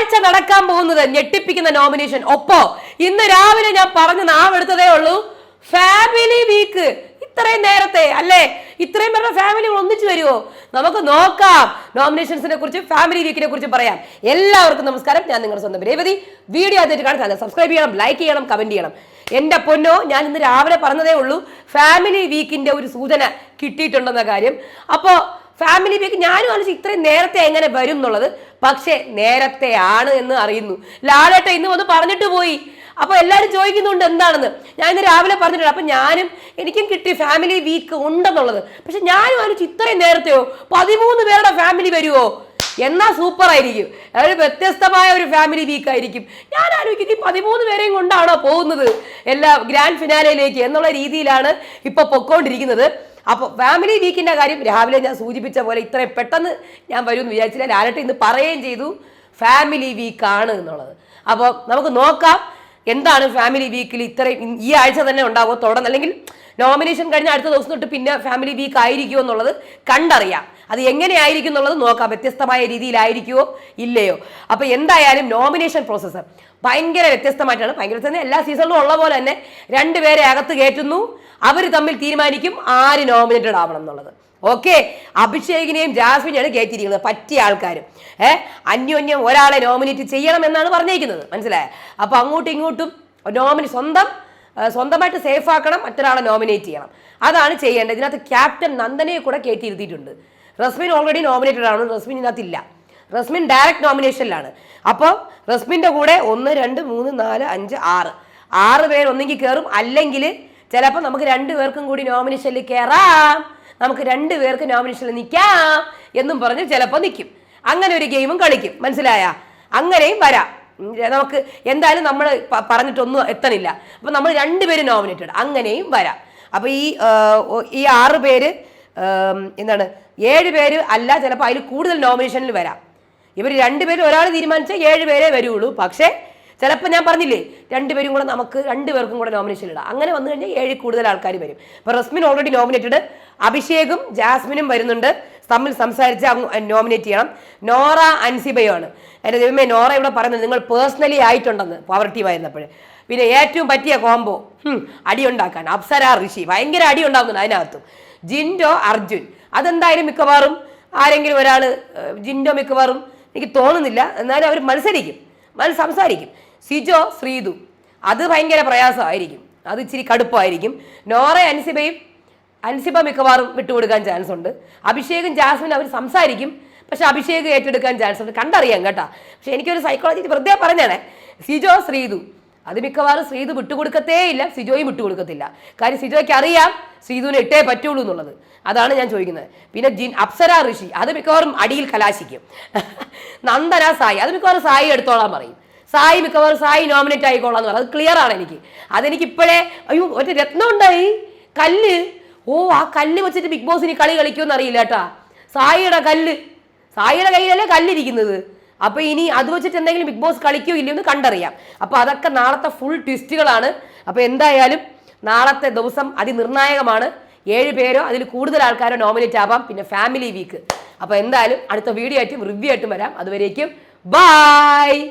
ആഴ്ച നടക്കാൻ പോകുന്നത് ഞെട്ടിപ്പിക്കുന്ന നോമിനേഷൻ ഒപ്പോ ഇന്ന് രാവിലെ ഞാൻ പറഞ്ഞ നാവെടുത്തതേ ഉള്ളൂ. ഫാമിലി വീക്ക് ഇത്രയും നേരത്തെ അല്ലേ? ഇത്രയും പറഞ്ഞ ഫാമിലി ഒന്നിച്ചു വരുമോ നമുക്ക് നോക്കാം. നോമിനേഷൻസിനെ കുറിച്ച് ഫാമിലി വീക്കിനെ കുറിച്ച് പറയാം. എല്ലാവർക്കും നമസ്കാരം. ഞാൻ നിങ്ങളുടെ സ്വന്തം രേവതി. വീഡിയോ ആദ്യമായിട്ട് കാണാൻ സബ്സ്ക്രൈബ് ചെയ്യണം ലൈക്ക് ചെയ്യണം കമന്റ് ചെയ്യണം. എന്റെ പൊന്നോ ഞാൻ ഇന്ന് രാവിലെ പറഞ്ഞതേ ഉള്ളൂ. ഫാമിലി വീക്കിന്റെ ഒരു സൂചന കിട്ടിയിട്ടുണ്ടെന്ന കാര്യം. അപ്പോൾ ഫാമിലി പേക്ക് ഞാനും ആലോചിച്ച് ഇത്രയും നേരത്തെ എങ്ങനെ വരും എന്നുള്ളത് പക്ഷേ നേരത്തെ ആണ് എന്ന് അറിയുന്നു. ലാലേട്ട ഇന്ന് വന്ന് പറഞ്ഞിട്ട് പോയി. അപ്പോൾ എല്ലാവരും ചോദിക്കുന്നുണ്ട് എന്താണെന്ന്. ഞാൻ ഇന്ന് രാവിലെ പറഞ്ഞിട്ടുണ്ട്. അപ്പം ഞാനും എനിക്കും കിട്ടി ഫാമിലി വീക്ക് ഉണ്ടെന്നുള്ളത്. പക്ഷെ ഞാനും ആലോചിച്ച് ഇത്രയും നേരത്തെയോ പതിമൂന്ന് പേരുടെ ഫാമിലി വരുമോ എന്നാ സൂപ്പർ ആയിരിക്കും. അതൊരു വ്യത്യസ്തമായ ഒരു ഫാമിലി വീക്ക് ആയിരിക്കും. ഞാൻ ആലോചിക്കുന്നത് ഈ പതിമൂന്ന് പേരെയും കൊണ്ടാണോ പോകുന്നത്? എല്ലാ ഗ്രാൻഡ് ഫിനാലയിലേക്ക് എന്നുള്ള രീതിയിലാണ് ഇപ്പൊ പൊക്കോണ്ടിരിക്കുന്നത്. അപ്പോൾ ഫാമിലി വീക്കിന്റെ കാര്യം രാവിലെ ഞാൻ സൂചിപ്പിച്ച പോലെ ഇത്രയും പെട്ടെന്ന് ഞാൻ വരും എന്ന് വിചാരിച്ചില്ല. ലാലട്ട് ഇന്ന് പറയുകയും ചെയ്തു ഫാമിലി വീക്കാണ് എന്നുള്ളത്. അപ്പോൾ നമുക്ക് നോക്കാം എന്താണ് ഫാമിലി വീക്കിൽ ഇത്രയും ഈ ആഴ്ച തന്നെ ഉണ്ടാകുമോ തുടർന്ന്? അല്ലെങ്കിൽ നോമിനേഷൻ കഴിഞ്ഞ അടുത്ത ദിവസം തൊട്ട് പിന്നെ ഫാമിലി വീക്ക് ആയിരിക്കുമോ എന്നുള്ളത് കണ്ടറിയാം. അത് എങ്ങനെയായിരിക്കും എന്നുള്ളത് നോക്കാം. വ്യത്യസ്തമായ രീതിയിലായിരിക്കുമോ ഇല്ലയോ? അപ്പോൾ എന്തായാലും നോമിനേഷൻ പ്രോസസ്സ് ഭയങ്കര വ്യത്യസ്തമായിട്ടാണ്. ഭയങ്കര തന്നെ എല്ലാ സീസണിലും ഉള്ള പോലെ തന്നെ രണ്ടുപേരെ അകത്ത് കയറ്റുന്നു. അവർ തമ്മിൽ തീരുമാനിക്കും ആര് നോമിനേറ്റഡ് ആവണം എന്നുള്ളത്. ഓക്കെ അഭിഷേകിനെയും ജാസ്മിനെയാണ് കയറ്റിയിരിക്കുന്നത്. പറ്റിയ ആൾക്കാരും. ഏഹ് അന്യോന്യം ഒരാളെ നോമിനേറ്റ് ചെയ്യണം എന്നാണ് പറഞ്ഞേക്കുന്നത്. മനസ്സിലായ? അപ്പൊ അങ്ങോട്ടും ഇങ്ങോട്ടും നോമിനി സ്വന്തം സ്വന്തമായിട്ട് സേഫ് ആക്കണം മറ്റൊരാളെ നോമിനേറ്റ് ചെയ്യണം. അതാണ് ചെയ്യേണ്ടത്. ഇതിനകത്ത് ക്യാപ്റ്റൻ നന്ദനെ കൂടെ കയറ്റിയിരുത്തിയിട്ടുണ്ട്. റസ്മിൻ ഓൾറെഡി നോമിനേറ്റഡ് ആണ്. റസ്മിൻ ഇതിനകത്തില്ല. റസ്മിൻ ഡയറക്റ്റ് നോമിനേഷനിലാണ് അപ്പോൾ റസ്മിന്റെ കൂടെ ഒന്ന് രണ്ട് മൂന്ന് നാല് അഞ്ച് ആറ്. ആറ് പേര് ഒന്നെങ്കിൽ കയറും അല്ലെങ്കിൽ ചിലപ്പോൾ നമുക്ക് രണ്ടു പേർക്കും കൂടി നോമിനേഷനിൽ കയറാം നമുക്ക് രണ്ടു പേർക്ക് നോമിനേഷനിൽ നിൽക്കാം എന്നും പറഞ്ഞ് ചിലപ്പോൾ നിൽക്കും. അങ്ങനെ ഒരു ഗെയിമും കളിക്കും. മനസ്സിലായ? അങ്ങനെയും വരാം. നമുക്ക് എന്തായാലും നമ്മൾ പറഞ്ഞിട്ടൊന്നും എത്തണില്ല. അപ്പം നമ്മൾ രണ്ടുപേരും നോമിനേറ്റഡ് അങ്ങനെയും വരാം. അപ്പോൾ ഈ ഈ ആറ് പേര് എന്താണ് ഏഴ് പേര് അല്ല ചിലപ്പോൾ അതിൽ കൂടുതൽ നോമിനേഷനിൽ വരാം. ഇവർ രണ്ടുപേരും ഒരാൾ തീരുമാനിച്ചാൽ ഏഴ് പേരെ വരുള്ളൂ. പക്ഷേ ചിലപ്പോൾ ഞാൻ പറഞ്ഞില്ലേ രണ്ടുപേരും കൂടെ നമുക്ക് രണ്ടുപേർക്കും കൂടെ നോമിനേഷൻ ഇടാം. അങ്ങനെ വന്നു കഴിഞ്ഞാൽ ഏഴ് കൂടുതൽ ആൾക്കാർ വരും. ഇപ്പോൾ റസ്മിൻ ഓൾറെഡി നോമിനേറ്റഡ് അഭിഷേകും ജാസ്മിനും വരുന്നുണ്ട്. തമ്മിൽ സംസാരിച്ച് നോമിനേറ്റ് ചെയ്യണം. നോറ അൻസിബയാണ്. എന്റെ ദൈവമേ നോറ ഇവിടെ പറയുന്നത് നിങ്ങൾ പേഴ്സണലി ആയിട്ടുണ്ടെന്ന് പവർ വായിരുന്നപ്പോൾ പിന്നെ ഏറ്റവും പറ്റിയ കോംബോ അടി ഉണ്ടാക്കാൻ. അപ്സര ഋഷി ഭയങ്കര അടി ഉണ്ടാക്കുന്നു അതിനകത്തും. ജിൻഡോ അർജുൻ. അതെന്തായാലും മിക്കവാറും ആരെങ്കിലും ഒരാൾ ജിൻഡോ മിക്കവാറും എനിക്ക് തോന്നുന്നില്ല. എന്നാലും അവർ മത്സരിക്കും. മത്സ സംസാരിക്കും. സിജോ ശ്രീതു. അത് ഭയങ്കര പ്രയാസമായിരിക്കും. അത് ഇച്ചിരി കടുപ്പമായിരിക്കും. നോറ അൻസിബയും അൻസിബ മിക്കവാറും വിട്ടുകൊടുക്കാൻ ചാൻസ് ഉണ്ട്. അഭിഷേകും ജാസ്മിൻ അവർ സംസാരിക്കും. പക്ഷെ അഭിഷേക് ഏറ്റെടുക്കാൻ ചാൻസ് ഉണ്ട്. കണ്ടറിയാം കേട്ടാ. പക്ഷെ എനിക്കൊരു സൈക്കോളജി വെറുതെ പറഞ്ഞാണേ. സിജോ ശ്രീതു. അത് മിക്കവാറും ശ്രീതു വിട്ടുകൊടുക്കത്തേ ഇല്ല. സിജോയും വിട്ടുകൊടുക്കത്തില്ല. കാര്യം സിജോയ്ക്ക് അറിയാം ശ്രീതുവിനെ ഇട്ടേ പറ്റുള്ളൂ എന്നുള്ളത്. അതാണ് ഞാൻ ചോദിക്കുന്നത്. പിന്നെ ജിൻ അപ്സര ഋഷി. അത് മിക്കവാറും അടിയിൽ കലാശിക്കും. നന്ദന സായി. അത് മിക്കവാറും സായി എടുത്തോളാൻ പറയും. സായി മിക്കവാറും സായി നോമിനേറ്റ് ആയിക്കോളാം എന്ന് പറഞ്ഞത് ക്ലിയർ ആണ് എനിക്ക്. അതെനിക്ക് ഇപ്പോഴേ അയ്യോ ഒരു രത്നം ഉണ്ടായി കല്ല്. ഓ ആ കല്ല് വെച്ചിട്ട് ബിഗ് ബോസിന് കളി കളിക്കുമെന്ന് അറിയില്ല കേട്ടാ. സായിയുടെ കല്ല്. സായിയുടെ കയ്യിലല്ലേ കല്ലിരിക്കുന്നത്. അപ്പൊ ഇനി അത് വെച്ചിട്ട് എന്തെങ്കിലും ബിഗ് ബോസ് കളിക്കോ ഇല്ലയോ എന്ന് കണ്ടറിയാം. അപ്പൊ അതൊക്കെ നാളത്തെ ഫുൾ ട്വിസ്റ്റുകളാണ് അപ്പൊ എന്തായാലും നാളത്തെ ദിവസം അതിനിർണായകമാണ്. ഏഴ് പേരോ അതിൽ കൂടുതൽ ആൾക്കാരോ നോമിനേറ്റ് ആവാം. പിന്നെ ഫാമിലി വീക്ക് അപ്പൊ എന്തായാലും അടുത്ത വീഡിയോ ആയിട്ടും റിവ്യൂ ആയിട്ടും വരാം. അതുവരേക്കും ബൈ